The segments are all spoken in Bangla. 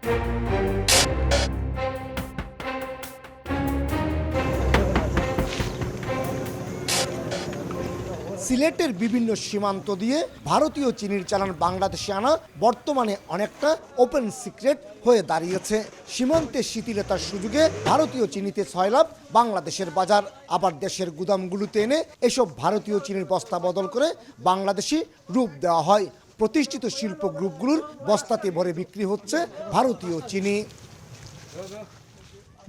সিলেটের বিভিন্ন সীমান্ত দিয়ে ভারতীয় চিনির চালান বাংলাদেশে আনা বর্তমানে অনেকটা ওপেন সিক্রেট হয়ে দাঁড়িয়েছে। সীমান্তে শিথিলতার সুযোগে ভারতীয় চিনিতে ছয় লাভ বাংলাদেশের বাজার। আবার দেশের গুদামগুলোতে এনে এসব ভারতীয় চিনির বস্তা বদল করে বাংলাদেশি রূপ দেওয়া হয়। প্রতিষ্ঠিত শিল্প গ্রুপগুলোর বস্তাতে ভরে বিক্রি হচ্ছে ভারতীয় চিনি।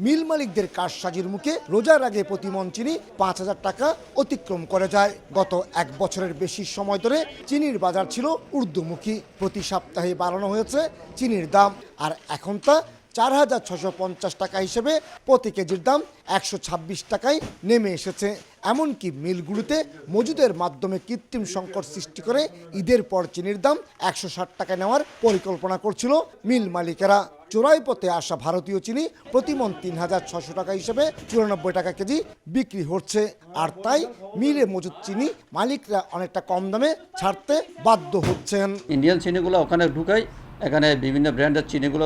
মিল মালিকদের কারসাজির মুখে রোজার আগে প্রতি মন চিনি পাঁচ হাজার টাকা অতিক্রম করে যায়। গত এক বছরের বেশি সময় ধরে চিনির বাজার ছিল ঊর্ধ্বমুখী। প্রতি সপ্তাহে বাড়ানো হয়েছে চিনির দাম। আর এখন তা চার হাজার ছশো পঞ্চাশ টাকা হিসেবে প্রতি কেজির দাম একশো ছাব্বিশ টাকায় নেমে এসেছে। এমনকি মিলগুলোতে মজুদের মাধ্যমে কৃত্রিম সংকট সৃষ্টি করে ঈদের পর চিনির দাম একশো ষাট টাকা নেওয়ার পরিকল্পনা করছিল মিল মালিকেরা। চোরাই পথে আসা ভারতীয় চিনি প্রতিমন তিন হাজার ছশো টাকা হিসেবে চুরানব্বই টাকা কেজি বিক্রি হচ্ছে। আর তাই মিলে মজুদ চিনি মালিকরা অনেকটা কম দামে ছাড়তে বাধ্য হচ্ছেন। ইন্ডিয়ান চিনিগুলো ওখানে ঢুকাই এখানে বিভিন্ন ব্র্যান্ডের চিনিগুলো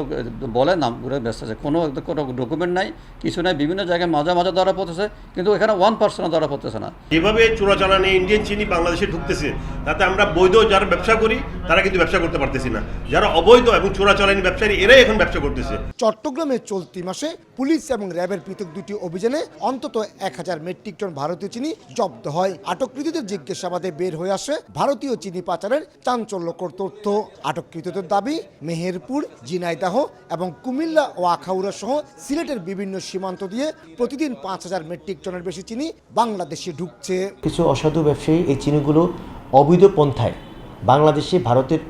বলে নামগুলো ব্যস্ত আছে। কোনো কোনো ডকুমেন্ট নাই কিছু নাই বিভিন্ন জায়গায় মাঝে মাঝে ধরা পড়তেছে কিন্তু এখানে ওয়ান পার্সেন্ট ধরা পড়তেছে না। যেভাবে চোরাচালানি ইন্ডিয়ান চিনি বাংলাদেশে ঢুকতেছে তাতে আমরা বৈধ যারা ব্যবসা করি তারা কিন্তু ব্যবসা করতে পারতেছি না। যারা অবৈধ এবং চোরাচালানি ব্যবসায়ী এরাই এখন ব্যবসা করতেছে। চট্টগ্রামে চলতি মাসে পুলিশ এবং র্যাবের পৃথক দুটি অভিযানে অন্তত এক হাজার মেট্রিক টন ভারতীয় চিনি জব্দ হয়। আটককৃতদের জিজ্ঞাসাবাদে বের হয়ে আসে ভারতীয় চিনি পাচারের চাঞ্চল্যকর তথ্য। আটককৃতদের দাবি মেহেরপুর জিনাইদাহ এবং কুমিল্লা ও আখাউড়া সহ সিলেটের বিভিন্ন সীমান্ত দিয়ে প্রতিদিন পাঁচ হাজার মেট্রিক টনের বেশি চিনি বাংলাদেশে ঢুকছে। কিছু অসাধু ব্যবসায়ী এই চিনিগুলো অবৈধ পন্থায় বাংলাদেশে ভারতের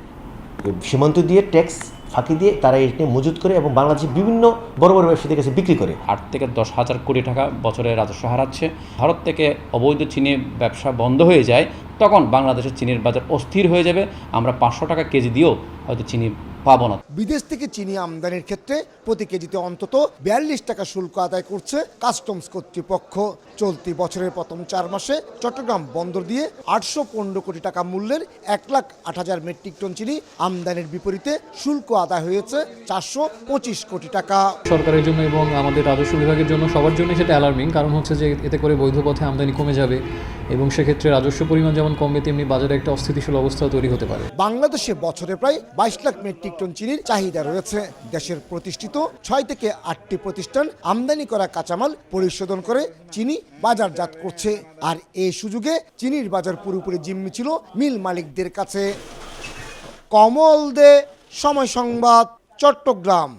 সীমান্ত দিয়ে ট্যাক্স ফাঁকি দিয়ে তারা এটি মজুত করে এবং বাংলাদেশের বিভিন্ন বড় বড় ব্যবসায়ীদের কাছে বিক্রি করে। আট থেকে দশ হাজার কোটি টাকা বছরে রাজস্ব হারাচ্ছে। ভারত থেকে অবৈধ চিনি ব্যবসা বন্ধ হয়ে যায় তখন বাংলাদেশের চিনির বাজার অস্থির হয়ে যাবে। আমরা পাঁচশো টাকা কেজি দিয়েও হয়তো চিনি পাবো না। বিদেশ থেকে চিনি আমদানির ক্ষেত্রে প্রতি কেজিতে অন্তত বিয়াল্লিশ টাকা শুল্ক আদায় করছে কাস্টমস কর্তৃপক্ষ। চলতি বছরের প্রথম চার মাসে চট্টগ্রাম বন্দর দিয়ে আটশো পনেরো কোটি টাকা মূল্যের এক লাখ আট হাজার মেট্রিক টন চিনি আমদানির বিপরীতে শুল্ক আদায় হয়েছে চারশো পঁচিশ কোটি টাকা। সরকারের জন্য এবং আমাদের রাজস্ব বিভাগের জন্য সবার জন্য সেটা অ্যালার্মিং কারণ হচ্ছে যে এতে করে বৈধ পথে আমদানি কমে যাবে এবং সেক্ষেত্রে রাজস্ব পরিমাণ যেমন কমবে তেমনি বাজারে একটা অস্থিতিশীল অবস্থা তৈরি হতে পারে। বাংলাদেশে বছরে প্রায় বাইশ লাখ টন চিনির চাহিদা রয়েছে। দেশের প্রতিষ্ঠিত ছয় থেকে আটটি প্রতিষ্ঠান আমদানি করা কাঁচামাল পরিশোধন করে চিনি বাজারজাত করছে। আর এই সুযোগে চিনির বাজার পুরোপুরি জিম্মি ছিল মিল মালিকদের কাছে। কমল দে, সময় সংবাদ, চট্টগ্রাম।